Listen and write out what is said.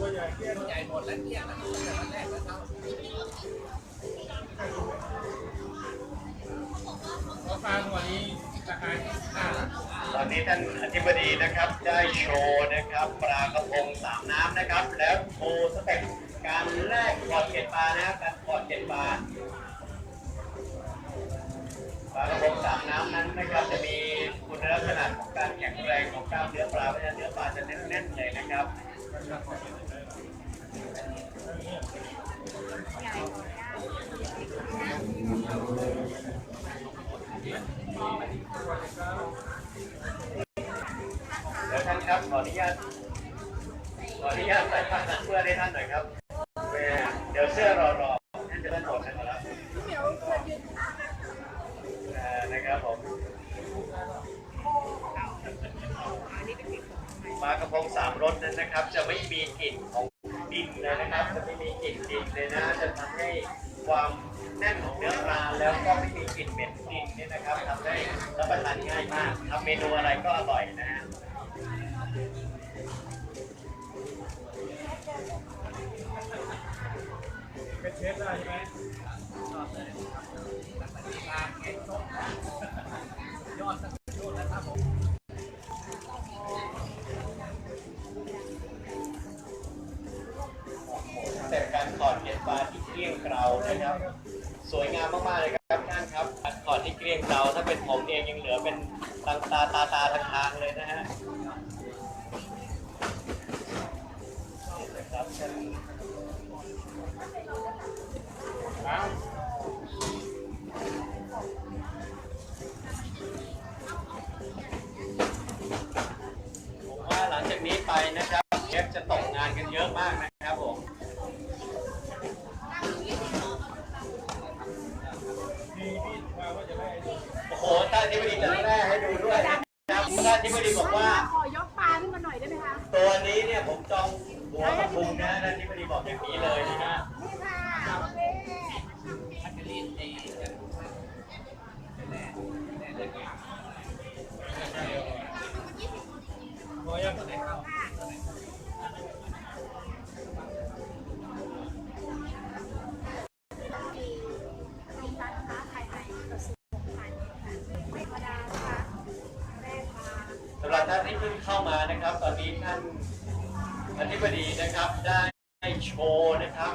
ตัวใหญ่เกลี้ยงใหญ่หมดแล้วเที่ยงแล้วตั้งแต่วันแรกแล้วเพราะปลาหัวนี้ราคาห้าละตอนนี้ท่านอธิบดีนะครับได้โชว์นะครับปลากระพงสามน้ำนะครับ แล้วโชว์สเต็ปการแลกขอดเกล็ดปลานะครับการขอดเกล็ดปลาปลากระพงสามน้ำนั้นนะครับจะมีคุณลักษณะของการแข็งแรงของกล้ามเนื้อปลาเพราะฉะนั้นเนื้อปลาจะแน่นๆเลยนะครับ เดี๋ยวท่านครับขออนุญาตขออนุญาตใส่ผ้ากันเปื้อให้ท่านหน่อยครับเดี๋ยวเสื้อรอรอท่านจะเล่นหมดนะครับอ่านะครับผมปลากระพงสามรสนั้นนะครับ จะไม่มีกลิ่นของ ดินเลยนะครับ จะไม่มีกลิ่นดินเลยนะ จะทำให้ความแน่นของเนื้อปลาแล้วก็ไม่มีกลิ่นเหม็นดินเนี่ยนะครับทำให้รับประทานง่ายมากทำเมนูอะไรก็อร่อยนะฮะเป็นเชฟได้ใช่ไหมปลาแกงส้มยอด เกลี้ยงเกลานะครับ สวยงามมากๆเลยครับท่านครับการถอดที่เกลี้ยงเกลาถ้าเป็นผมเองยังเหลือเป็นตาตาตาตาทางๆเลยนะฮะครับผมว่าหลังจากนี้ไปนะครับ โอ้โหท่านอธิบดีจะแรกให้ดูด้วยนะครับท่านอธิบดีบอกว่า ขอยกปลาขึ้นมาหน่อยได้ไหมคะ ตัวนี้เนี่ยผมจองหัวกับพุงนะท่านอธิบดีบอกอย่างนี้เลยนะฮะนี่ค่ะโอเคพัชรีตีจะแน่แน่เลยพอยัง ท่านที่เพิ่งเข้ามานะครับ ตอนนี้ท่านอธิบดีนะครับได้โชว์นะครับ